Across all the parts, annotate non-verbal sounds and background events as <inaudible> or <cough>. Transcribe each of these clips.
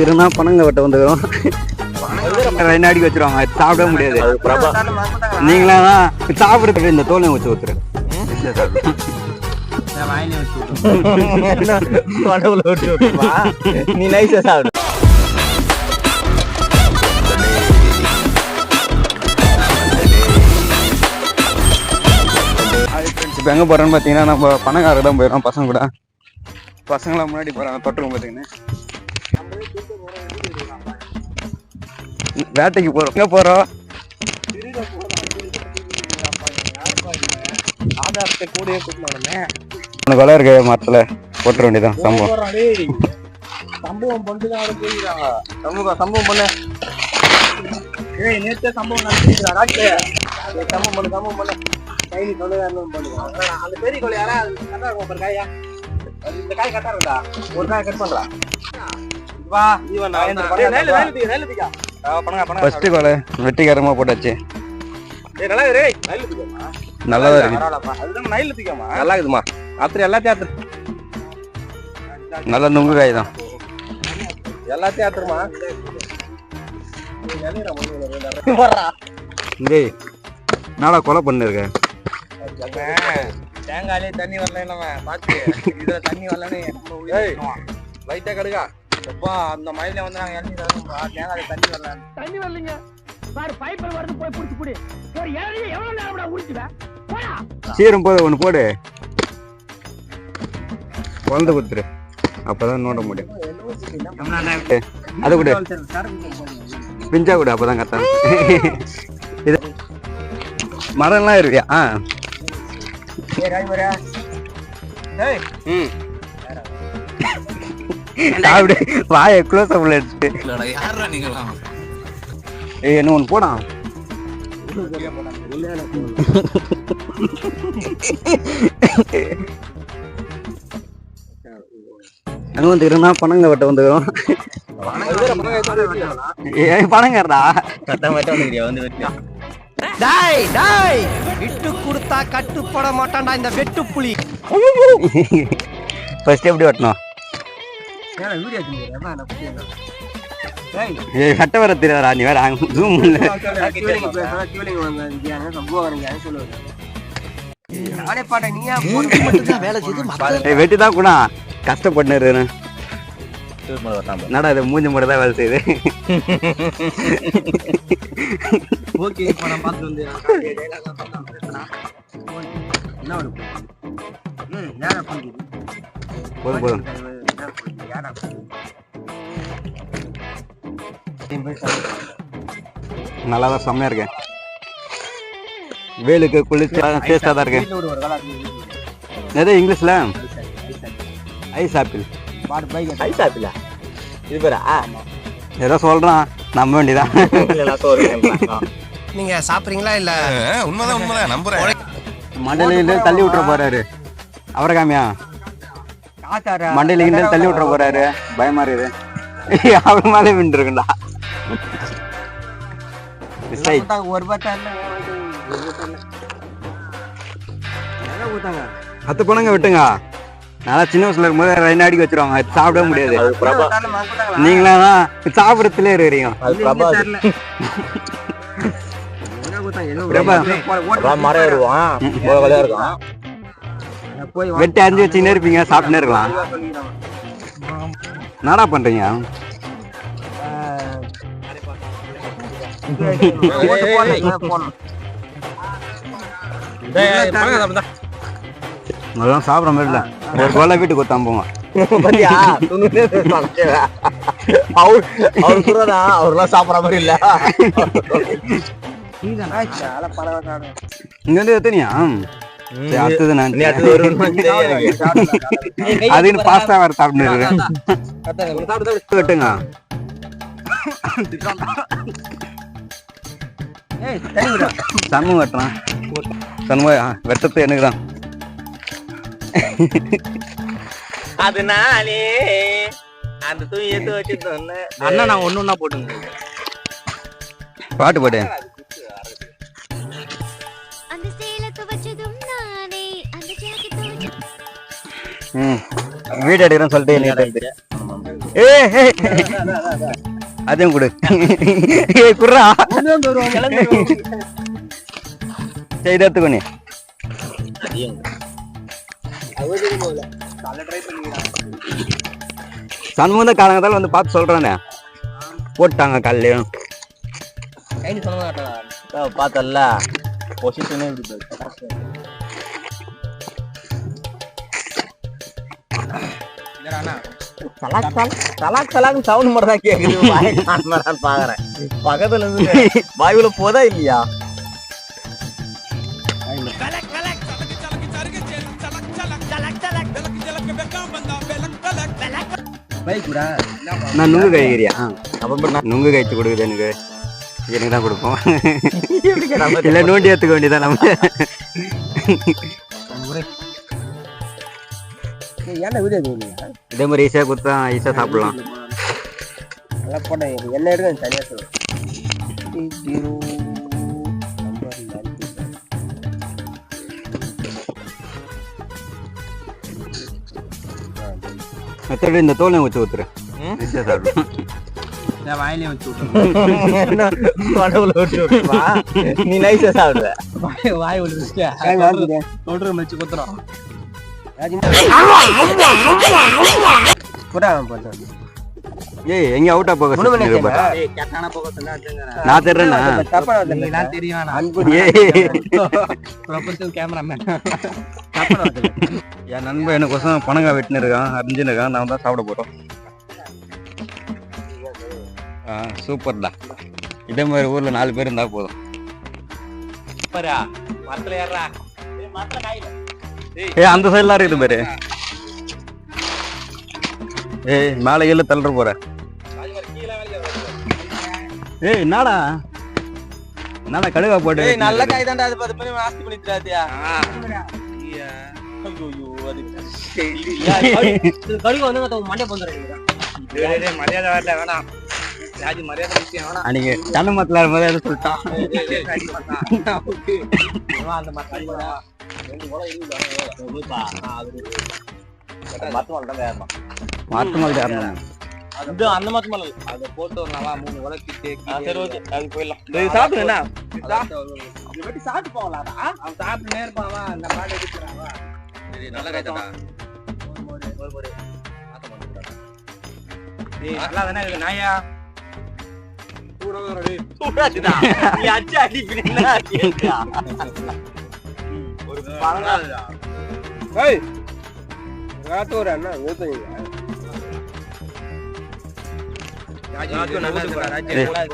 வந்துக்கிறோம்னா பணங்க வெட்ட வந்துக்கிறோம். ரெண்டு அடிக்க வச்சிருவாங்க சாப்பிட முடியாது. நீங்களா சாப்பிடுறதுக்கு இந்த தோலை வச்சு ஊத்துறேன். நீ நைஸா சாப்பிடு இப்போ எங்கே போகிறோன்னு பார்த்தீங்கன்னா நம்ம பணக்காரர் தான் போயிடும் பசங்க கூட. பசங்களாம் முன்னாடி போகிறாங்க தொட்டுருவோம் பார்த்தீங்கன்னா வேட்டைக்கு போகிறோம் எங்கே கூட்டணுமே உனக்கு கொலை இருக்கு மரத்தில் போட்டுற வேண்டியதான் சம்பவம் சம்பவம் பண்ணிட்டு தான் போயிருக்காங்க சமூகம் சம்பவம் பண்ண ஏய் நேத்தே சம்பவம் நடந்துருக்கா ராஜ்ல சம்பவம் பண்ணு சம்பவம் பண்ணு கொலை பண்ணுங்க அந்த பெரிய யாரா கரெக்டா இருக்கும் பாரு காயா அது இந்த காய் கரெக்டா ஒரு காய் கட் பண்றா வா இவன் நான் ஃபர்ஸ்ட் கொலை வெட்டிக்காரமாக போட்டாச்சு. ஏய் நல்லா நெல்லு இருக்கு. நெல்லு இருக்குதுமா அத்திரி எல்லாத்தையும் அத்திரி நல்ல நுங்கு காய் தான். எல்லாத்தையும் அத்துருமா டேய் நாடா கொலை பண்ணிருக்க? தேங்காயிலே தண்ணி வரல நம்ம பாத்து. இதுல தண்ணி வரலன்னு லைட்டா கடுகா எப்பா அந்த மயில வந்து நாங்க இறங்கி தண்ணி வரல? தண்ணி வரலைங்க. பாரு பைப்பில் வருது போய் புடிச்சு புடி. ஒரு இளநீ எவ்வளவு நேரம் உடிச்சுவேன் போடா. சீரம் போது ஒன்று போடு. குழந்தை குத்துரு. அப்பதான் நோண்ட முடியும். அது கூட. பிஞ்சா கூட அப்பதான் கத்தான் இது மரம்லாம் இருக்கியா? ஆ. ம். அப்படி வாயை க்ளோஸ் அப்ல எடுத்துட்டு. ஏய் என்ன ஒன்று போடா. வந்துக்கிறோம்னா பணங்க வெட்ட வந்துக்கிறோம். ஏன் பணங்கிறதா டாய் டாய் விட்டு கொடுத்தா கட்டுப்பட மாட்டான்டா இந்த வெட்டு புலி ஃபர்ஸ்ட் <laughs> எப்படி வெட்டணும்? ஏய். கட்ட வர தெரியாதா நீ வேற ஜூம் ஏய் வெட்டி தான் குணா. கஷ்டப்பட்டு இது மூஞ்சி மட்டும் தான் வேலை செய்யுது. ஓகே இப்ப நான் பார்த்து வந்து என்ன ஒரு ம் யாரா பண்ணுது போதும் போதும் நல்லா தான் செம்மையா இருக்கேன். வேலுக்கு குளிச்சு டேஸ்டாக தான் இருக்கு எது இங்கிலீஷ்ல? ஐஸ் ஆப்பிள் ஐஸ் ஆப்பிள இது பேரா? ஏதோ சொல்றான். நம்ப வேண்டியதான். நீங்க சாப்பிடுறீங்களா இல்ல? உண்மைதான் உண்மைதான். நம்புறேன். மண்டலில தள்ளி விட்டுற போறாரு. அவரை காமியா? மண்டையில இருந்து தள்ளி விட்டுற போறாரு. பயமா இருக்குது அவர் மேலே விண்டு இருக்குண்டா மிஸ் ஆயிடுச்சு. ஒரு பத்தா பணங்க விட்டுங்க. நல்லா சின்ன வயசுல இருக்கும்போது ரெண்டு அடிக்க வச்சிருவாங்க. அது சாப்பிட முடியாது நீங்களா தான் சாப்பிடத்துல இருக்கிறீங்க. மரம் இருக்கும். வெட்டி அரிஞ்சு வச்சுக்கினே இருப்பீங்க சாப்பிட்டுனே இருக்கலாம். என்னடா பண்றீங்க? அதெல்லாம் சாப்பிட மாதிரி இல்ல. ஒரு கொலை வீட்டுக்கு ஒருத்தான் போங்க அவர்லாம் சாப்பிடுற மாதிரி இல்ல. இங்க வந்து எத்தனையா? அடுத்தது நான் அதுன்னு பாஸ்தா வேற சாப்பிட்டு வெட்டுங்க. சண்முகம் வெட்டுறான். சண்முகம் வெட்டத்து எனக்கு தான் அதனாலே அந்த தூய் எடுத்து வச்சு அண்ணா நான் ஒண்ணு ஒண்ணா போட்டுங்க. பாட்டு பாடு. வீடு எடுக்கிறேன்னு சொல்லிட்டு ஏ அதையும் கொடு. ஏய் குர்ரா சரி இதை எடுத்துக்கோ நீ. சண்முகம் தான் காலங்கத்தால வந்து பார்த்து சொல்றானே. போட்டாங்க மாட்டா பார்த்தல்ல. பொசிஷனே இப்படி தலாக் தலாக் தலாக் மட்டும் தான் கேக்குது. <laughs> வாயை காண்பதான் பாக்குறேன். பக்கத்துல இருந்து போதா இல்லையா? நான் நுங்கு காய்கறியா? அப்ப நுங்கு காய்ச்சி கொடுக்குது எனக்கு. எனக்கு தான் கொடுப்போம். <laughs> இல்லை நோண்டி ஏற்றுக்க வேண்டியதான் நம்ம. ஏன்டா வீடியோ எடுக்கிறீங்க இதே மாதிரி ஈஸியாக கொடுத்தா ஈஸியாக சாப்பிடலாம். நல்லா போட்டேன் என்ன எடுக்க தனியா சொல்லு. ஜீரோ இந்த தோலை வச்சு ஊத்துரு. ஈஸியாக சாப்பிடும் வாயிலே வச்சு உடம்புல விட்டு விட்டுருவா நீ நைஸா சாப்பிடுற. வாய் வாய் விட்டு சொல்ற வச்சு குத்துறோம் ஏய் எங்க அவுட்டா போக நான் தெரியும் அன்பு கேமராமேன் என் நண்பன் எனக்கோசம் பணங்கா வெட்டினு இருக்கான் அறிஞ்சுன்னு இருக்கான் நான் தான் சாப்பிட போறோம். ஆ சூப்பர்டா. இதே மாதிரி ஊர்ல நாலு பேர் இருந்தா போதும். பாரா மரத்துல ஏறா மரத்துல காயில ஏய் அந்த சைடுலாம் இருக்குது பாரு? ஏய் மேலே கீழே தள்ளுற போற. ஏய் என்னடா? என்னடா கடுகா போட்டு ஏய் நல்ல காய் தான்டா அது பத்து பண்ணி நாஸ்தி பண்ணி தராதியா கடுகு வந்து மண்டே பந்துறேன் மரியாதை வரல வேணாம். ராஜி மரியாதை விஷயம் வேணாம். தென்னை மரத்துல இருக்கும்போது எதை சொல்லிட்டான். <laughs> அந்த மரத்துல தான் ஏறணும் இது அந்த மரத்து மரம் அதை போட்டு ஒரு நாளா மூணு சரி ஓகே. அது போயிடலாம். இது சாப்பிடுங்க இது வெட்டி சாப்பிட்டு போகலாடா? அவன் சாப்பிட்டு நேர்ப்பான் அந்த பாட்டு நல்ல தானே இருக்கு நாயா? சூடாச்சுடா. நீ அடிச்சு அடி பின்னா ஏய் அண்ணா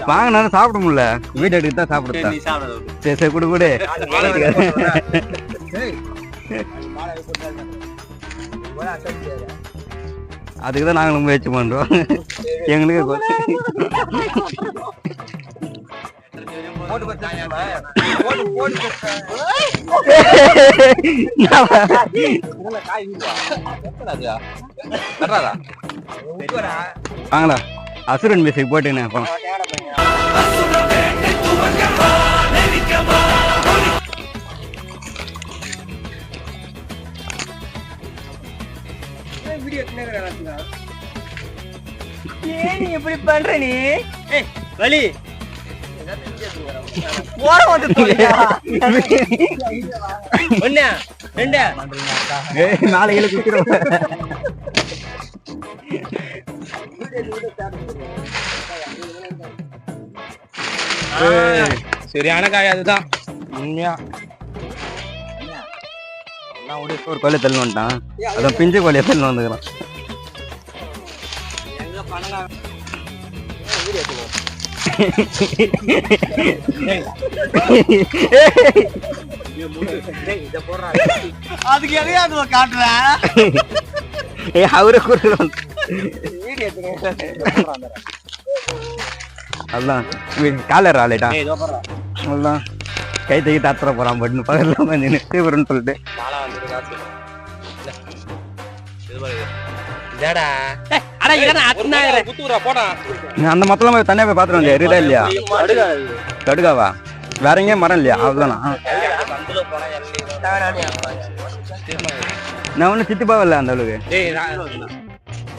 வாங்க நான் சாப்பிட முடியல. வீடு எடுத்து தான் சாப்பிடுறேன் நீ சாப்பிடு சரி சரி கொடு கொடு. அதுக்கு தான் நாங்களும் முயற்சி பண்றோம். எங்களுக்கு <laughs> வாங்களா அசுரன் மியூசிக் போட்டுன்னு போலாம் ஏன் நீ இப்படி பண்ற நீ? ஏய் வலி. போற வந்து ஒண்ணு ரெண்டு. ஏய் நாளைக்கு குத்திரும் சரியான காய் அதுதான். உண்மையா? ஒரு கோயில தள்ளி வந்துட்டான். அதான் பிஞ்சு கோழிய தள்ளி வந்துக்கிறான். அதுக்கு எதையா அது காட்டுறேன் அவரே குறுக்கிறோம் அதான் காலர் ஆலைட்டா அதான் கை தூக்கி தாத்துற போறான் பட்டு பக்கத்துல வந்து தீவிரம்னு சொல்லிட்டு அட இவன அத்தனாயிரம் குத்துறா போடா. அந்த மத்தல தனியா போய் பாத்துட்டு வந்தியா? இருக்குதா இல்லையா? கடுகாவா? வேற எங்கேயும் மரம் இல்லையா? அவ்வளவுதானா? நான் ஒன்னும் சித்தி பாவல அந்த அளவுக்கு. டேய்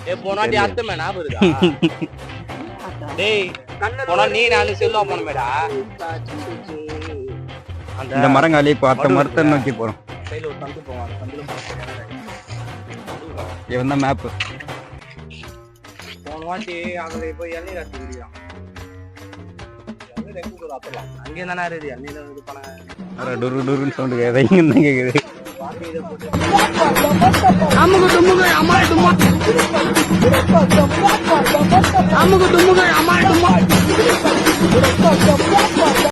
ஏ போனாட்டி அத்தமே ஞாபகம் இருக்கா? டேய் போனா நீ நானு செல்வா போனமேடா அந்த இந்த மரங்காலி இப்போ அத்த மரத்தை நோக்கி ஒரு போவான் போனா இவன் தான் மேப்பு போன வாட்டி அங்கே போய் இளநீர் அடிச்சு குடிக்கிறான் அங்கே தானே இருக்குது இது பண்ண. டுரு டுருன்னு சவுண்டு கேட்குது இங்கே தான் கேட்குது வாட்டி இதை போட்டு. அமுகு தும்முகு அம்மா தும்மா. அமுகு தும்முகு அம்மா தும்மா.